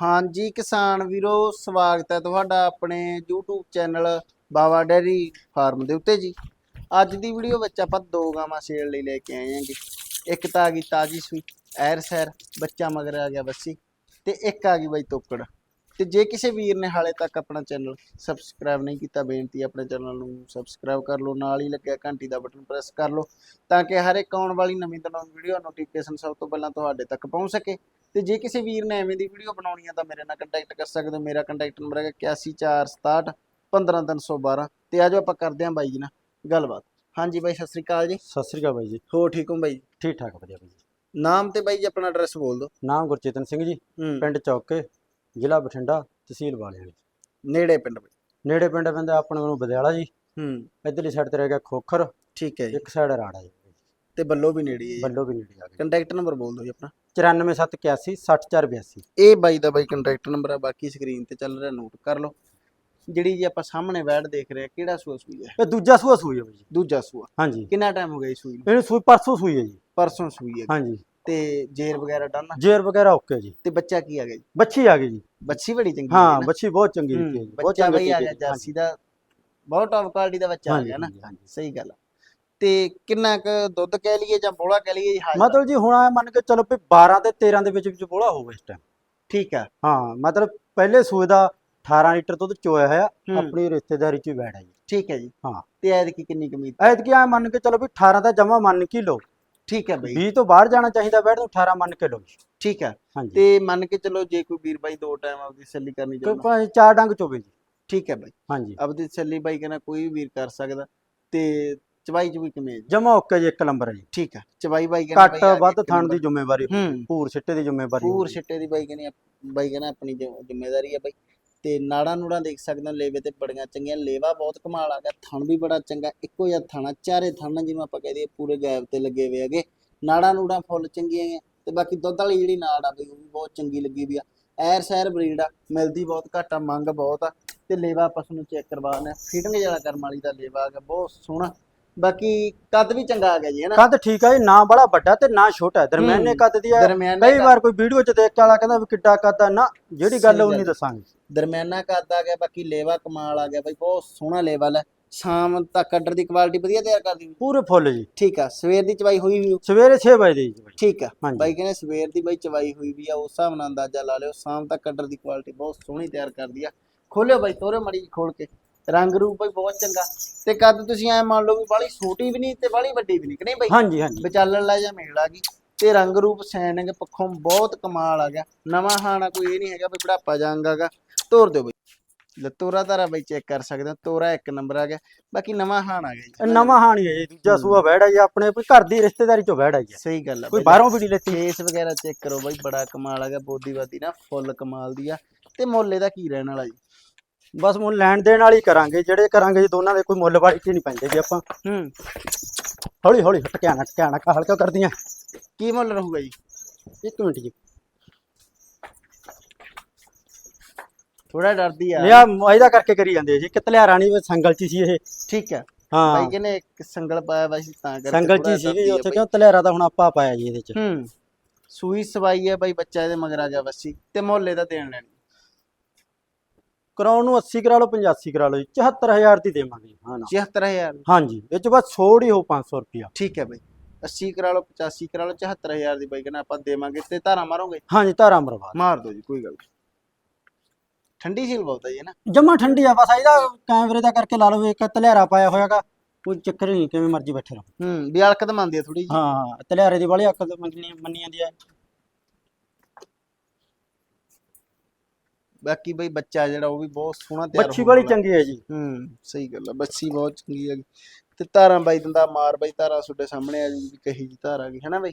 ਹਾਂਜੀ ਕਿਸਾਨ ਵੀਰੋ, ਸਵਾਗਤ ਹੈ ਤੁਹਾਡਾ ਆਪਣੇ YouTube channel Bawa dairy farm ਦੇ ਉੱਤੇ ਜੀ। ਅੱਜ ਦੀ ਵੀਡੀਓ ਵਿੱਚ ਆਪਾਂ ਦੋ ਗਾਵਾਂ ਸੇਲ ਲਈ ਲੈ ਕੇ ਆਏ ਹਾਂਗੇ। ਇੱਕ ਤਾਂ ਆ ਗਈ ਤਾਜੀ ਸੂਈ, ਐਰ ਸੈਰ, ਬੱਚਾ ਮਗਰ ਆ ਗਿਆ ਬੱਸੀ ਤੇ ਇੱਕ ਆ ਗਈ ਬਾਈ ਤੋਕੜ। ਤੇ ਜੇ ਕਿਸੇ ਵੀਰ ਨੇ ਹਾਲੇ ਤੱਕ ਆਪਣਾ ਚੈਨਲ ਸਬਸਕ੍ਰਾਈਬ ਨਹੀਂ ਕੀਤਾ, ਬੇਨਤੀ ਆਪਣੇ ਚੈਨਲ ਨੂੰ ਸਬਸਕ੍ਰਾਈਬ ਕਰ ਲਓ, ਨਾਲ ਹੀ ਲੱਗਿਆ ਘੰਟੀ ਦਾ ਬਟਨ ਪ੍ਰੈਸ ਕਰ ਲਓ ਤਾਂ ਕਿ ਹਰ ਇੱਕ ਆਉਣ ਵਾਲੀ ਨਵੀਂ ਤੋਂ ਨਵੀਂ ਵੀਡੀਓ ਨੋਟੀਫਿਕੇਸ਼ਨ ਸਭ ਤੋਂ ਪਹਿਲਾਂ ਤੁਹਾਡੇ ਤੱਕ ਪਹੁੰਚ ਸਕੇ। ਤੇ ਜੇ ਕਿਸੇ ਵੀਰ ਨੇ ਐਵੇਂ ਦੀ ਵੀਡੀਓ ਬਣਾਉਣੀ ਆ ਤਾਂ ਮੇਰੇ ਨਾਲ ਕੰਟੈਕਟ ਕਰ ਸਕਦੇ ਹੋ। ਮੇਰਾ ਕੰਟੈਕਟ ਨੰਬਰ ਹੈਗਾ 8146 15312 ਤੇ ਆਜੋ ਆਪਾਂ ਕਰਦੇ ਹਾਂ ਬਾਈ ਜੀ ਨਾਲ ਗੱਲਬਾਤ। ਹਾਂਜੀ ਬਾਈ ਸਤਿ ਸ੍ਰੀ ਅਕਾਲ ਜੀ। ਸਤਿ ਸ੍ਰੀ ਅਕਾਲ ਬਾਈ ਜੀ। ਹੋ ਠੀਕ ਹੋ ਬਾਈ? ਠੀਕ ਠਾਕ ਵਧੀਆ ਬਾਈ ਜੀ। ਨਾਮ ਤੇ ਬਾਈ ਜੀ ਆਪਣਾ ਐਡਰੈਸ ਬੋਲ ਦਿਓ। ਨਾਮ ਗੁਰਚੇਤਨ ਸਿੰਘ ਜੀ। ਪਿੰਡ ਚੌਕੇ ਜ਼ਿਲ੍ਹਾ ਬਠਿੰਡਾ ਤਹਿਸੀਲ ਵਾਲਿਆਂ ਜੀ ਨੇੜੇ ਪਿੰਡ ਬਾਈ। ਨੇੜੇ ਪਿੰਡ ਪੈਂਦਾ ਆਪਣੇ ਨੂੰ ਬਦਿਆਲਾ ਜੀ। ਹੂੰ। ਇਧਰਲੀ ਸਾਈਡ ਤੇ ਰਹਿ ਗਿਆ ਖੋਖਰ। ਠੀਕ ਹੈ ਜੀ। ਇੱਕ ਸਾਈਡ ਰਾੜਾ ਜੀ। ਤੇ ਬੱਲੋ ਵੀ ਨੇੜੇ ਹੀ ਬੱਲੋ ਵੀ ਨੇੜੇ ਆ ਗਏ। ਕੰਟੈਕਟ ਨੰਬਰ ਬੋਲ ਦਿਓ ਜੀ ਆਪਣਾ। 94781 60482 ਇਹ ਬਾਈ ਦਾ ਬਾਈ ਕੰਟੈਕਟ ਨੰਬਰ ਆ ਬਾਕੀ ਸਕਰੀਨ ਤੇ ਚੱਲ ਰਿਹਾ ਨੋਟ ਕਰ ਲਓ। ਜਿਹੜੀ ਜੀ ਆਪਾਂ ਸਾਹਮਣੇ ਵੈਡ ਦੇਖ ਰਹੇ ਆ ਕਿਹੜਾ ਸੂਆ ਸੂਈ ਹੈ? ਇਹ ਦੂਜਾ ਸੂਆ ਸੂਈ ਹੈ ਜੀ। ਦੂਜਾ ਸੂਆ। ਹਾਂਜੀ। ਕਿੰਨਾ ਟਾਈਮ ਹੋ ਗਿਆ ਜੀ ਸੂਈ ਨੂੰ? ਇਹਨੂੰ ਸੂਈ ਪਰਸੋਂ ਸੂਈ ਹੈ ਜੀ। ਪਰਸੋਂ ਸੂਈ ਹੈ। ਹਾਂਜੀ। ਤੇ ਜੇਰ ਵਗੈਰਾ ਡਨ? ਜੇਰ ਵਗੈਰਾ ਓਕੇ ਜੀ। ਤੇ ਬੱਚਾ ਕੀ ਆ ਗਿਆ ਜੀ? ਬੱਚੀ ਆ ਗਈ ਜੀ। ਬੱਚੀ ਬੜੀ ਚੰਗੀ ਹਾਂ ਬੱਚੀ ਬਹੁਤ ਚੰਗੀ ਹੂੰ, ਦਿੱਤੀ ਹੈ ਜੀ ਬਹੁਤ ਬੱਚਾ ਚੰਗੀ ਆ ਗਿਆ ਜਾਸੀ ਦਾ। ਬਹੁਤ ਟੌਪ ਕੁਆਲਿਟੀ ਦਾ ਬੱਚਾ ਆ ਗਿਆ ਨਾ? ਸਹੀ ਗੱਲ ਤੇ ਕਿੰਨਾ ਕੁ ਦੁੱਧ ਕਹਿ ਲਈਏ ਜਾਂ ਬੋਲਾ ਕਹਿ ਲਈਏ ਜੀ ਹਾਜ਼ਰ ਮਤਲਬ ਜੀ ਹੁਣ ਮੰਨ ਕੇ ਚਲੋ ਵੀ 12 ਤੇ 13 ਦੇ ਵਿੱਚ ਵਿੱਚ ਬੋਲਾ ਹੋਊਗਾ ਇਸ ਟਾਈਮ ਠੀਕ ਆ। ਹਾਂ ਮਤਲਬ ਪਹਿਲੇ ਸੂਏ ਦਾ 18 ਲੀਟਰ ਦੁੱਧ ਚੋਇਆ ਹੋਇਆ ਹੂੰ, ਆਪਣੀ ਰਿਸ਼ਤੇਦਾਰੀ ਚ ਹੀ ਬੈਠਾ ਜੀ ਠੀਕ ਹੈ ਜੀ। ਹਾਂ। ਤੇ ਐਤਕੀ ਕਿੰਨੀ ਕਮੀਜ਼ ਐਤਕੀ ਐ ਮੰਨ ਕੇ ਚਲੋ ਵੀ 18 ਦਾ ਜਮਾ ਮੰਨ ਕੇ ਲਓ। ਠੀਕ ਹੈ ਬਈ। 20 ਤੋਂ ਬਾਹਰ ਜਾਣਾ ਚਾਹੀਦਾ ਬੈਠ ਨੂੰ 18 ਮੰਨ ਕੇ ਲਓ। ਠੀਕ ਆ। ਹਾਂਜੀ। ਤੇ ਮੰਨ ਕੇ ਚਲੋ ਜੇ ਕੋਈ ਵੀਰ ਬਾਈ ਦੋ ਟਾਈਮ ਆਪਦੀ ਸੱਲੀ ਕਰਨੀ ਚਾਹੁੰਦਾ। ਭਾਵੇਂ ਚਾਰ ਡੰਗ ਚੋਵੇ ਜੀ। ਠੀਕ ਹੈ ਬਾਈ। ਹਾਂਜੀ। ਆਪਦੀ ਸੱਲੀ ਬਾਈ ਕਹਿੰਦਾ ਕੋਈ ਵੀ ਵੀਰ ਕਰ ਸਕਦਾ। ਤੇ ਚਵਾਈ ਚ ਵੀ ਕਿਵੇਂ ਹੈ ਜੀ? ਜਮਾ ਓਕੇ ਜੀ ਇੱਕ ਨੰਬਰ ਹੈ ਜੀ। ਠੀਕ ਆ ਚਵਾਈ ਬਾਈ ਕਹਿੰਦਾ ਬਾਈ ਆ ਵੱਧ ਇੱਕ ਥਣ। ਦੀ ਜ਼ਿੰਮੇਵਾਰੀ ਹੂੰ। ਪੂਰ ਸਿੱਟੇ ਦੀ ਜ਼ਿੰਮੇਵਾਰੀ ਪੂਰ ਹੋਊਗੀ। ਛਿੱਟੇ ਦੀ ਬਾਈ ਕਹਿੰਦੀ ਆ- ਬਾਈ ਕਹਿੰਦਾ ਆਪਣੀ ਜ਼ਿੰਮ- ਜ਼ਿੰਮੇਵਾਰੀ ਆ ਬਾਈ। ਤੇ ਨਾੜਾਂ ਨੂੜਾਂ ਦੇਖ ਸਕਦੇ ਹੋ ਲੇਵੇ ਤੇ ਬੜੀਆਂ ਚੰਗੀਆਂ ਲੇਵਾ ਬਹੁਤ ਕਮਾਲ ਆ ਗਿਆ ਥਣ ਵੀ ਬੜਾ ਚੰਗਾ ਇੱਕੋ ਜਿਹਾ ਥਣਾ ਚਾਰੇ ਥਣ ਜਿਹਨੂੰ ਆਪਾਂ ਕਹਦੇ ਪੂਰੇ ਗੈਪ ਤੇ ਲੱਗੇ ਹੋਏ ਹੈਗੇ। ਨਾੜਾਂ ਨੂੜਾਂ ਫੁੱਲ ਚੰਗੀਆਂ ਆ ਤੇ ਬਾਕੀ ਦੁੱਧ ਵਾਲੀ ਜਿਹੜੀ ਨਾੜ ਆ ਬਈ ਉਹ ਵੀ ਬਹੁਤ ਚੰਗੀ ਲੱਗੀ ਵੀ ਆ। ਐਰ ਸੈਰ ਬਰੀਡ ਆ ਮਿਲਦੀ ਬਹੁਤ ਘੱਟ ਆ ਮੰਗ ਬਹੁਤ ਆ। ਤੇ ਲੇਵਾ ਪਸ਼ੂ ਨੂੰ ਚੈੱਕ ਕਰਵਾਉਣਾ ਫਿਟਿੰਗ ਵਾਲਾ ਕਰਮ ਵਾਲੀ ਦਾ ਲੇਵਾ ਆ ਬਹੁਤ ਸੋਹਣਾ। ਬਾਕੀ ਕੱਦ ਵੀ ਚੰਗਾ ਆ ਗਿਆ ਜੀ ਹੈ ਨਾ? ਕੱਦ ਠੀਕ ਹੈ ਜੀ ਨਾ ਬੜਾ ਵੱਡਾ ਤੇ ਨਾ ਛੋਟਾ। ਹੈ ਦਰਮਿਆਨੇ ਹੂੰ, ਕੱਦ ਦੀ ਹੈ ਦਰਮਿਆਨਾ ਕਈ ਵਾਰ ਕੋਈ ਵੀਡੀਓ ਚ ਦੇਖ ਕੇ ਵਾਲਾ ਕਹਿੰਦਾ ਵੀ ਕਿੱਡਾ ਕੱਦ ਹੈ ਨਾ ਜਿਹੜੀ ਗੱਲ ਸਹੀ ਉਹ ਨਹੀਂ ਗੱਲ। ਦੱਸਾਂਗੇ। ਦਰਮਿਆਨਾ ਕੱਦ ਆ ਗਿਆ ਬਾਕੀ ਲੇਵਾ ਕਮਾਲ ਆ ਗਿਆ ਬਾਈ ਬਹੁਤ ਸੋਹਣਾ ਲੇਵਲ ਹੈ ਸ਼ਾਮ ਤੱਕ ਆਰਡਰ ਦੀ ਕੁਆਲਿਟੀ ਵਧੀਆ ਤਿਆਰ ਕਰਦੀ ਹੋਈ। ਪੂਰੇ ਫੁੱਲ ਜੀ। ਠੀਕ ਆ ਸਵੇਰ ਦੀ ਚਵਾਈ ਹੋਈ ਵੀ ਸਵੇਰੇ 6 ਵਜੇ ਦੀ ਜੀ। ਠੀਕ ਆ ਹਾਂਜੀ। ਬਾਈ ਕਹਿੰਦੇ ਸਵੇਰ ਦੀ ਬਾਈ ਚਵਾਈ ਹੋਈ ਵੀ ਆ ਉਸ ਹਿਸਾਬ ਨਾਲ ਅੰਦਾਜ਼ਾ ਲਾ ਲਿਓ ਸ਼ਾਮ ਤੱਕ ਆਰਡਰ ਦੀ ਕੁਆਲਿਟੀ ਬਹੁਤ ਸੋਹਣੀ ਤਿਆਰ ਕਰਦੀ ਆ। ਖੋਲਿਓ ਬਾਈ ਤੋਰੇ ਮੜੀ ਖੋਲ ਕੇ। ਰੰਗ ਰੂਪ ਬਾਈ ਬਹੁਤ ਚੰਗਾ। ਤੇ ਕੱਦ ਤੁਸੀਂ ਐ ਮੰਨ ਲਓ ਵੀ ਬਾਲੀ ਛੋਟੀ ਵੀ ਨਹੀਂ ਤੇ ਬਾਲੀ ਵੱਡੀ ਵੀ ਨਹੀਂ ਕਿ ਨਹੀਂ ਬਾਈ? ਹਾਂਜੀ ਹਾਂਜੀ। ਵਿਚਾਲਣ ਲੈ ਜਾਂ ਮੇਲ ਆ ਗਈ ਤੇ ਰੰਗ ਰੂਪ ਸੈਨਿੰਗ ਪੱਖੋਂ ਬਹੁਤ ਕਮਾਲ ਆ ਗਿਆ। ਨਵਾਂ ਹਾਣਾ ਕੋਈ ਇਹ ਨਹੀਂ ਹੈਗਾ ਵੀ ਬੁਢਾਪਾ ਜਾਂਗਾਗਾ ਤੋਰ ਦਿਓ ਬਈ। ਲੈ ਤੋਰਾ ਤਾਰਾ ਬਈ ਚੈੱਕ ਕਰ ਸਕਦੇ ਹੋ ਤੋਰਾ ਇੱਕ ਨੰਬਰ ਆ ਗਿਆ। ਬਾਕੀ ਨਵਾਂ ਹਾਣ ਆ ਗਿਆ ਜੀ। ਨਵਾਂ ਹਾਣੀ ਹੈ ਜੀ ਦੂਜਾ ਸੂਆ ਬੈੜਾ ਜੀ ਆਪਣੇ ਕੋਈ ਘਰ ਦੀ ਰਿਸ਼ਤੇਦਾਰੀ ਚੋਂ ਬੈੜਾ ਜੀ। ਸਹੀ ਗੱਲ ਆ ਕੋਈ। ਬਾਹਰੋਂ ਵੀ ਨਹੀਂ ਲੈਤੀ। ਫੇਸ ਵਗੈਰਾ ਚੈੱਕ ਕਰੋ ਬਾਈ ਬੜਾ ਕਮਾਲ ਆ ਗਿਆ ਬੋਦੀ ਬਾਦੀ ਨਾ ਫੁੱਲ ਕਮਾਲ ਦੀ ਆ। ਤੇ ਮੁੱਲ ਇਹਦਾ ਕੀ ਰਹਿਣ ਵਾਲਾ ਜੀ? ਬਸ ਮੁੱਲ ਲੈਣ ਦੇਣ ਵਾਲੀ ਕਰਾਂਗੇ ਜਿਹੜੇ ਕਰਾਂਗੇ ਜੀ ਦੋਨਾਂ ਦੇ ਕੋਈ ਮੁੱਲ ਵਾਲੀ ਚ ਨਹੀਂ ਪੈਂਦੇ ਜੀ ਆਪਾਂ। ਹੂੰ। ਹੌਲੀ ਹੌਲੀ ਟਕਿਆ ਨਾ ਟਕਿਆ ਨਾ ਹਲਕਾ ਕਰਦੀਆਂ। ਕੀ ਮੁੱਲ ਰਹੂਗਾ ਜੀ? ਇੱਕ ਮਿੰਟ ਜੀ। ਥੋੜਾ ਡਰਦੀ ਆ। ਲਿਆ ਇਹਦਾ ਕਰਕੇ ਕਰੀ ਜਾਂਦੇ ਜੀ। ਕਿਤਲਿਆ ਰਾਣੀ ਵਿੱਚ ਸੰਗਲ ਚ ਸੀ ਇਹ। ਠੀਕ ਬਾਈ ਹਾਂ। ਕਹਿੰਦੇ ਇੱਕ ਸੰਗਲ ਪਾਇਆ ਵਾ ਸੀ ਤਾਂ ਕਰਕੇ ਸੰਗਲ ਚ ਆ ਉੱਥੇ। ਕਿਉਂ ਤਲਿਆਰਾ ਤਾਂ ਹੁਣ ਆਪਾਂ ਪਾਇਆ ਜੀ ਇਹਦੇ ਚ। ਹੂੰ। ਸੂਈ ਸਵਾਈ ਹੈ ਬਾਈ ਬੱਚਾ ਇਹਦੇ ਮਗਰ ਆ ਗਿਆ ਵਸੀ। ਤੇ ਮੁੱਲ ਇਹਦਾ ਦੇਣ ਲੈਣੀ। ਕਰਾਉਣ ਨੂੰ 80 ਕਰਾ ਲਓ 85 ਕਰਾ ਲਓ ਜੀ 74000 ਦੀ ਦੇਵਾਂਗੇ। ਹਾਂ ਨਾ। 74000 ਹਾਂਜੀ ਇਹ ਚ ਬਸ ਛੋੜ ਹੀ ਹੋ 500 ਰੁਪਿਆ ਠੀਕ ਹੈ ਬਾਈ। 80 ਕਰਾ ਲਓ 85 ਕਰਾ ਲਓ 74000 ਦੀ ਬਾਈ ਕਹਿੰਦਾ ਆਪਾਂ ਦੇਵਾਂਗੇ ਤੇ ਧਾਰਾ ਮਾਰੋਗੇ? ਹਾਂਜੀ ਧਾਰਾ ਮਰਵਾ ਮਾਰ ਦਿਓ ਜੀ ਕੋਈ ਗੱਲ ਨੀ। ਠੰਡੀ ਸੀਲ ਬਹੁਤ ਹੈ ਜੀ ਨਾ? ਜਮਾ ਠੰਡੀ ਆ ਬਸ ਇਹਦਾ ਕੈਮਰੇ ਦਾ ਕਰਕੇ ਲਾ ਲਓ ਇੱਕ ਤਲਿਆਰਾ ਪਾਇਆ ਹੋਇਆਗਾ ਕੋਈ ਚੱਕਰ ਨਹੀਂ ਕਿਵੇਂ ਮਰਜ਼ੀ ਬੈਠੇ ਰਹੋ। ਹੂੰ ਵੀ ਅਲਕਤ ਮੰਨਦੀ ਆ ਥੋੜੀ ਜੀ ਹਾਂ ਤਲਿਆਰੇ ਦੀ ਵਾਲੀ ਅਕਲ ਮੰਗਣੀ ਮੰਨੀ ਜਾਂਦੀ ਹੈ ਬਾਕੀ ਬਾਈ ਬੱਚਾ ਜਿਹੜਾ ਉਹ ਵੀ ਬਹੁਤ ਸੋਹਣਾ ਤਿਆਰ ਬੱਚੀ ਵਾਲਾ। ਚੰਗੀ ਹੈ ਜੀ। ਹੂੰ ਸਹੀ ਗੱਲ ਆ ਬੱਚੀ ਬਹੁਤ ਚੰਗੀ ਹੈਗੀ। ਤੇ ਧਾਰਾਂ ਬਾਈ ਦੰਦਾ ਮਾਰ ਬਾਈ ਧਾਰਾ ਤੁਹਾਡੇ ਸਾਹਮਣੇ ਆ ਜੀ ਕਹੀ ਜੀ ਧਾਰ ਆ ਗਈ ਹੈ ਨਾ ਬਾਈ?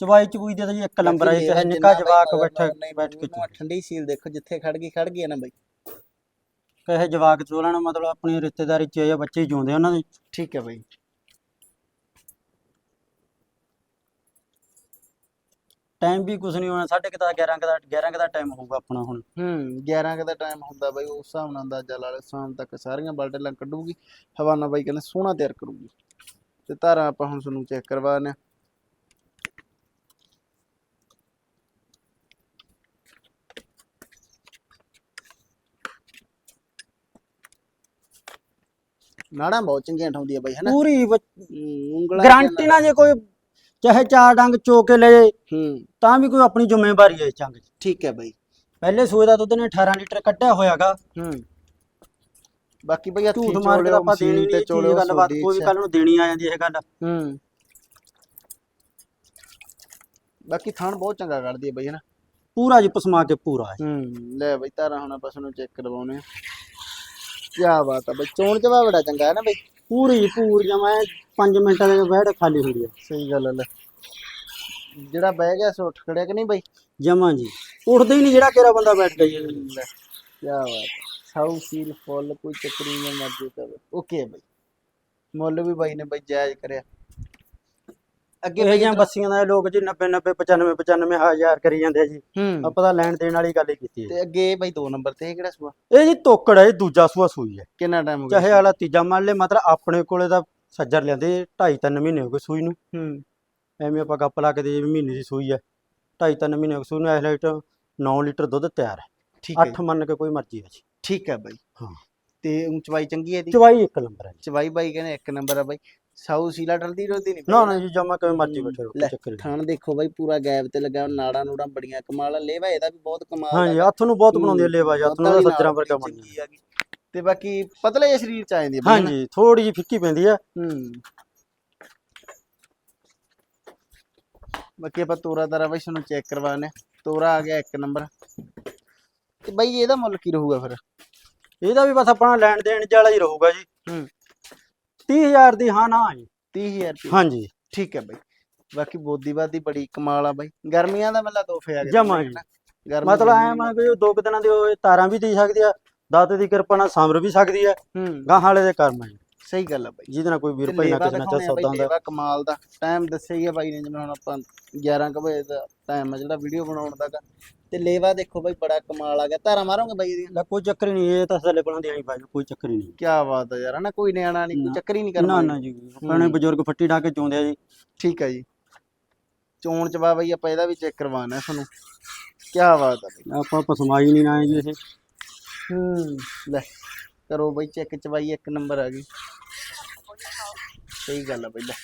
ਚਵਾਈ ਚਬੂਈ ਦੇ ਤਾਂ ਜੀ ਇੱਕ ਨੰਬਰ ਹੈ ਚਾਹੇ ਜਿੰਨਾ ਨਿੱਕਾ ਜਵਾਕ ਬੈਠਾ ਨਹੀਂ ਬੈਠ ਕੇ ਠੰਡੀ ਸੀਲ ਦੇਖੋ ਜਿੱਥੇ ਖੜ ਗਈ ਖੜ ਗਈ ਹੈ ਨਾ ਬਾਈ। ਕਹੇ ਜਵਾਕ ਚੋਲਣਾ ਮਤਲਬ ਆਪਣੀ ਰਿਸ਼ਤੇਦਾਰੀ ਚ ਜਾਂ ਬੱਚੇ ਹੀ ਜਿਉਂਦੇ ਉਹਨਾਂ ਦੇ। ਠੀਕ ਹੈ ਬਾਈ। ਟਾਈਮ ਵੀ ਕੁਝ ਨਹੀਂ ਹੋਣਾ ਸਾਢੇ ਕੁ 11 ਕੁ 11 ਕੁ ਟਾਈਮ ਹੋਊਗਾ ਆਪਣਾ ਹੁਣ। ਹੂੰ 11 ਕੁ ਟਾਈਮ ਹੁੰਦਾ ਬਾਈ ਉਸ ਹਿਸਾਬ ਨਾਲ ਅੰਦਾਜ਼ਾ ਲਾ ਲੈ ਸ਼ਾਮ ਤੱਕ ਸਾਰੀਆਂ ਬਾਲਟਲਾਂ ਕੱਢੂਗੀ ਹਵਾਨਾ ਬਾਈ ਕਹਿੰਦੇ ਸੋਹਣਾ ਤਿਆਰ ਕਰੂਗੀ। ਤੇ ਧਾਰਾਂ ਆਪਾਂ ਹੁਣ ਤੁਹਾਨੂੰ ਚੈੱਕ ਕਰਵਾਉਣੇ ਨਾੜਾਂ ਬਹੁਤ ਚੰਗੀਆਂ ਠਾਉਂਦੀ ਆ ਬਾਈ ਹਨਾ ਪੂਰੀ ਗਰੰਟੀ ਨਾਲ ਜੇ ਕੋਈ ਚਾਹੇ ਚਾਰ ਡੰਗ ਚੋ ਕੇ ਲੈ ਜਾਏ, ਹੂੰ। ਤਾਂ ਵੀ ਕੋਈ ਆਪਣੀ ਜ਼ਿੰਮੇਵਾਰੀ ਹੈ ਇਸ ਚੰਗ 'ਚ ਠੀਕ ਹੈ ਬਾਈ। ਪਹਿਲੇ ਸੂਏ ਦਾ ਦੁੱਧ ਨੇ 18 ਲੀਟਰ ਕੱਢਿਆ ਹੋਇਆਗਾ। ਹੂੰ। ਬਾਕੀ ਬਈ ਹੱਥੀ ਝੂਠ ਮਾਰ ਕੇ ਤਾਂ ਆਪਾਂ ਦੇਣੀ ਨਹੀਂ ਚੋਲੇ ਗੱਲਬਾਤ ਕੋਈ ਵੀ ਕੱਲ ਨੂੰ ਦੇਣੀ ਆ ਜਾਂਦੀ ਇਹ ਗੱਲ। ਹੂੰ। ਬਾਕੀ ਥਣ ਬਹੁਤ ਚੰਗਾ ਕੱਢਦੀ ਹੈ ਬਈ ਹਨਾ ਪੂਰਾ ਜੀ ਪਸਮਾ ਕੇ ਪੂਰਾ ਹੈ। ਹੂੰ ਲੈ ਬਈ ਤਾਰਾ ਹੁਣ ਆਪਾਂ ਨੂੰ ਚੈੱਕ ਕਰਵਾਉਣੇ ਆ ਕੀ ਬਾਤ ਆ ਬਈ ਚੋਣ ਚਵਾ ਬੜਾ ਚੰਗਾ ਹੈ ਨਾ ਬਈ। ਪੂਰੀ ਪੂਰ ਜਮਾ 5 ਮਿੰਟਾਂ ਦੇ ਬੈਠ ਖਾਲੀ ਹੁੰਦੀ ਹੈ ਸਹੀ ਗੱਲ ਹੈ ਲੈ। ਜਿਹੜਾ ਬਹਿ ਗਿਆ ਸੋ ਉੱਠ ਖੜਿਆ ਕਿ ਨਹੀਂ ਬਈ? ਜਮਾ ਜੀ। ਉੱਠਦੇ ਹੀ ਨਹੀਂ ਜਿਹੜਾ ਕਿਹੜਾ ਬੰਦਾ ਬੈਠ ਗਿਆ ਜੀ। ਲੈ ਕੀ ਬਾਤ ਸਾਊ ਸੀਲ ਫੁੱਲ ਕੋਈ ਚੱਕਰ ਨਹੀਂ ਮਰਜ਼ੀ ਕਰ। ਓਕੇ ਬਈ। ਮੁੱਲ ਵੀ ਬਾਈ ਨੇ ਬਈ ਜਾਇਜ਼ ਕਰਿਆ। ਅੱਗੇ ਇਹ ਜਿਹੀਆਂ ਬੱਸੀਆਂ ਦਾ ਲੋਕ ਜੀ 90 90 95 95 ਹਜ਼ਾਰ ਕਰੀ ਜਾਂਦੇ ਆ ਜੀ। ਹੂੰ। ਆਪਾਂ ਤਾਂ ਲੈਣ ਦੇਣ ਵਾਲੀ ਗੱਲ ਹੀ ਕੀਤੀ ਹੈ। ਤੇ ਅੱਗੇ ਬਈ ਦੋ ਨੰਬਰ ਤੇ ਇਹ ਕਿਹੜਾ ਸੂਆ? ਇਹ ਜੀ ਤੋਕੜ ਹੈ ਇਹ ਦੂਜਾ ਸੂਆ ਸੂਈ ਹੈ। ਕਿੰਨਾ ਟਾਈਮ ਹੋ ਗਿਆ ਚਾਹੇ ਵਾਲਾ ਤੀਜਾ ਮੰਨ ਲੈ ਮਤਲਬ ਆਪਣੇ ਕੋਲੇ ਤਾਂ ਸੱਜਰ ਲਿਆਂਦੇ 2.5 3 ਮਹੀਨੇ ਹੋ ਗਏ ਸੂਈ ਨੂੰ। ਹੂੰ। ਐਵੇਂ ਆਪਾਂ ਗੱਪ ਲਾ ਕੇ ਦੇ ਮਹੀਨੇ ਦੀ ਸੂਈ ਹੈ। 2.5 3 ਮਹੀਨੇ ਹੋ ਗਏ ਸੂਈ ਨੂੰ ਇਸ ਲੀਟਰ 9 ਲੀਟਰ ਦੁੱਧ ਤਿਆਰ ਹੈ। ਠੀਕ ਹੈ 8 ਮੰਨ ਕੇ ਕੋਈ ਮਰਜ਼ੀ ਹੈ ਜੀ। ਠੀਕ ਹੈ ਬਾਈ। ਹਾਂ। ਤੇ ਉਂਚਾਈ ਚੰਗੀ ਹੈ ਦੀ ਚਵਾਈ ਇੱਕ ਨੰਬਰ ਹੈ ਜੀ। ਚਵਾਈ ਬਾਈ ਕਹਿੰਦੇ ਇੱਕ ਨੰਬਰ ਆ ਬਾਈ। ਸਾਊ ਸੀਲਾ ਡਲਦੀ ਰੋਦੀ ਨਹੀਂ ਨਾ ਨਾ ਜੀ ਜਮਾ ਕਿਵੇਂ ਮਰਜ਼ੀ ਬੈਠੇ ਰਹੋ ਲੈ, ਚੱਕਰ ਨਹੀਂ ਥਣ ਦੇਖੋ ਬਾਈ ਪੂਰਾ ਗੈਪ ਤੇ ਲੱਗਾ ਨਾੜਾਂ ਨੂੜਾਂ ਬੜੀਆਂ ਕਮਾਲ ਆ ਲੇਵਾ ਇਹਦਾ ਵੀ ਬਹੁਤ ਕਮਾਲ ਹਾਂ ਜੀ ਦਾ ਹੱਥ ਨੂੰ ਬਹੁਤ ਬਣਾਉਂਦੀ ਹੈ ਲੇਵਾ ਜੀ ਹੱਥ ਨੂੰ ਉਹਦਾ ਵਰਗਾ ਚੰਗੀ ਹੈਗੀ। ਤੇ ਬਾਕੀ ਪਤਲੇ ਜਿਹੇ ਸਰੀਰ ਚ ਆ ਜਾਂਦੀ ਹੈ ਬਾਈ ਥੋੜੀ ਜਿਹੀ ਫਿੱਕੀ ਪੈਂਦੀ ਹੈ ਹੂੰ। ਬਾਕੀ ਆਪਾਂ ਤੋਰਾ ਤਾਰਾ ਬਾਈ ਤੁਹਾਨੂੰ ਚੈੱਕ ਕਰਵਾਣੇ ਤੋਰਾ ਆ ਗਿਆ ਇੱਕ ਨੰਬਰ ਤੇ ਬਾਈ ਇਹਦਾ ਮੁੱਲ ਕੀ ਰਹੂਗਾ ਫਿਰ? ਇਹਦਾ ਵੀ ਬਸ ਆਪਣਾ ਲੈਣ ਦੇਣ ਵਾਲਾ ਹੀ ਰਹੂਗਾ ਜੀ। ਹੂੰ। 30000 ਦੀ ਹਾਂ ਨਾ ਜੀ। 30000 ਰੁਪਏ ਹਾਂ ਜੀ ਠੀਕ ਹੈ ਬਾਈ। ਬਾਕੀ ਬੋਦੀਵਾਦੀ ਬੜੀ ਕਮਾਲ ਆ ਬਾਈ। ਗਰਮੀਆਂ ਦਾ ਮੱਲਾ ਤੋਹਫੇ ਆ ਗਏ ਜਮਾਂ ਜੀ। ਗਰਮੀ ਮਤਲਬ ਐ ਮੈਂ ਕਿ ਦੋ ਕੁ ਦਿਨਾਂ ਦੇ ਉਹ ਤਾਰਾਂ ਵੀ ਦੇ ਸਕਦੀ ਆ ਦਾਤੇ ਦੀ ਕਿਰਪਾ ਨਾਲ ਸਮਰ ਵੀ ਸਕਦੀ ਹੂੰ। ਗਾਂ ਵਾਲੇ ਦੇ ਕਰਮ ਹੈ ਸਹੀ ਗੱਲ ਆ ਬਾਈ। ਜਿਹਦੇ ਨਾਲ ਕੋਈ ਵੀਰ ਭਾਈ ਨਾ ਕਿਸੇ ਨਾਲ ਆ ਸੌਦਾ ਹੁੰਦਾ। ਕਮਾਲ ਦਾ। ਟਾਈਮ ਦੱਸਿਆ ਹੀ ਆ ਬਾਈ ਨੇ ਜਿਵੇਂ ਹੁਣ ਆਪਾਂ 11 ਕੁ ਵਜੇ ਦਾ ਟਾਈਮ ਆ ਜਿਹੜਾ ਵੀਡੀਓ ਬਣਾਉਣ ਦਾ। ਤੇ ਲੇਵਾ ਦੇਖੋ ਬਾਈ ਬੜਾ ਕਮਾਲ ਆ ਗਿਆ। ਧਾਰਾ ਮਾਰੋਗੇ ਬਾਈ ਇਹਦੀਆਂ? ਲੈ ਕੋਈ ਚੱਕਰ ਨਹੀਂ ਇਹ ਤਾਂ ਥੱਲੇ ਬਣਾਉਂਦੇ ਆਂ ਭਾਈ ਕੋਈ ਚੱਕਰ ਨਹੀਂ। ਕੀ ਬਾਤ ਆ ਯਾਰ ਹਨਾ? ਕੋਈ ਨਿਆਣਾ ਨਹੀਂ ਕੋਈ ਨਾ। ਚੱਕਰ ਹੀ ਨਹੀਂ ਨਾ ਕਰਨਾ ਨਾ ਜੀ ਆਪਣੇ ਬਜ਼ੁਰਗ ਫੱਟੀ ਢਾ ਕੇ ਚੋਂਦੇ ਆ ਜੀ। ਠੀਕ ਆ ਜੀ। ਚੋਣ ਚਵਾ ਬਾਈ ਆਪਾਂ ਇਹਦਾ ਵੀ ਚੈੱਕ ਕਰਵਾਉਣਾ ਤੁਹਾਨੂੰ। ਕੀ ਬਾਤ ਆ ਬਾਈ। ਆਪਾਂ ਪਸਮਾਈ ਨਹੀਂ ਨਾ ਜੀ ਇਹ। ਹੂੰ ਲੈ ਕਰੋ ਬਾਈ ਚੈੱਕ ਚਵਾਈ ਇੱਕ ਨੰਬਰ ਆ ਗਈ। ਸਹੀ ਗੱਲ ਆ ਬਾਈ ਲੈ।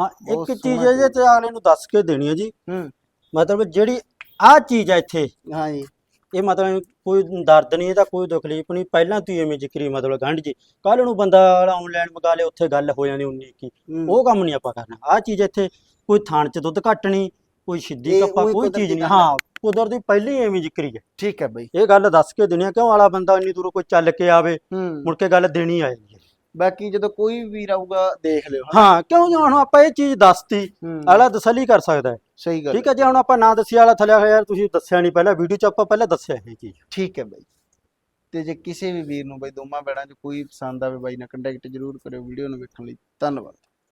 ਹਾਂ ਇੱਕ ਚੀਜ਼ ਹੈ ਜੇ ਤੇ ਅਗਲੇ ਨੂੰ ਦੱਸ ਕੇ ਦੇਣੀ ਹੈ ਜੀ। ਹੂੰ। ਮਤਲਬ ਜਿਹੜੀ ਆਹ ਚੀਜ਼ ਹੈ ਇੱਥੇ। ਹਾਂ ਜੀ ਇਹ ਮਤਲਬ ਕੋਈ ਦਰਦ ਨਹੀਂ ਇਹਦਾ ਕੋਈ ਤਕਲੀਫ ਨਹੀਂ। ਪਹਿਲਾਂ ਤੋਂ ਐਵੇਂ ਜ਼ਿਕਰੀ ਮਤਲਬ ਗੰਢ ਜੀ। ਕੱਲ ਨੂੰ ਬੰਦਾ ਆਨਲਾਈਨ ਮੰਗਾ ਲੇ ਉੱਥੇ ਗੱਲ ਹੋ ਜਾਂਦੀ ਉਨੀ ਕੀ ਹੂੰ। ਉਹ ਕੰਮ ਨਹੀਂ ਆਪਾਂ ਕਰਨਾ। ਆਹ ਚੀਜ਼ ਇੱਥੇ ਕੋਈ ਥਾਣ ਚ ਦੁੱਧ ਘੱਟ ਨਹੀਂ ਕੋਈ ਸਿੱਧੀ ਕੱਪਾ ਕੋਈ ਚੀਜ਼ ਨਹੀਂ। ਆ। ਹਾਂ ਕੁਦਰਤੀ ਪਹਿਲੀ ਐਵੇਂ ਜ਼ਿਕਰੀ ਹੈ ਠੀਕ ਹੈ ਬਾਈ। ਇਹ ਗੱਲ ਦੱਸ ਕੇ ਦੇਣੀ ਆ ਕਿਉਂ ਵਾਲਾ ਬੰਦਾ ਇੰਨੀ ਦੂਰੋਂ ਕੋਈ ਚੱਲ ਕੇ ਆਵੇ ਮੁੜ ਕੇ ਗੱਲ ਦੇਣੀ ਆਏਗੀ ਬਾਕੀ ਜਦੋਂ ਕੋਈ ਵੀ ਵੀਰ ਆਊਗਾ ਦੇਖ ਲਿਓ। ਹਾਂ ਕਿਉਂ ਜੇ? ਹੁਣ ਆਪਾਂ ਇਹ ਚੀਜ਼ ਦੱਸਤੀ ਅਗਲਾ ਤਸੱਲੀ ਕਰ ਸਕਦਾ ਹੈ। ਸਹੀ ਗੱਲ ਠੀਕ ਹੈ। ਜੇ ਹੁਣ ਆਪਾਂ ਨਾ ਦੱਸਿਆ ਵਾਲਾ ਥੱਲੇ ਯਾਰ ਤੁਸੀਂ ਦੱਸਿਆ ਨਹੀਂ ਪਹਿਲਾਂ ਵੀਡੀਓ ਚ ਆਪਾਂ ਪਹਿਲਾਂ ਦੱਸਿਆ ਇਹ ਚੀਜ਼। ਠੀਕ ਹੈ ਬਾਈ। ਤੇ ਜੇ ਕਿਸੇ ਵੀ ਵੀਰ ਨੂੰ ਬਾਈ ਦੋਵਾਂ ਬੈੜਾਂ 'ਚ ਕੋਈ ਪਸੰਦ ਆਵੇ ਬਾਈ ਨਾਲ ਕੰਟੈਕਟ ਜ਼ਰੂਰ ਕਰਿਓ ਵੀਡੀਓ ਨੂੰ ਵੇਖਣ ਲਈ। ਧੰਨਵਾਦ।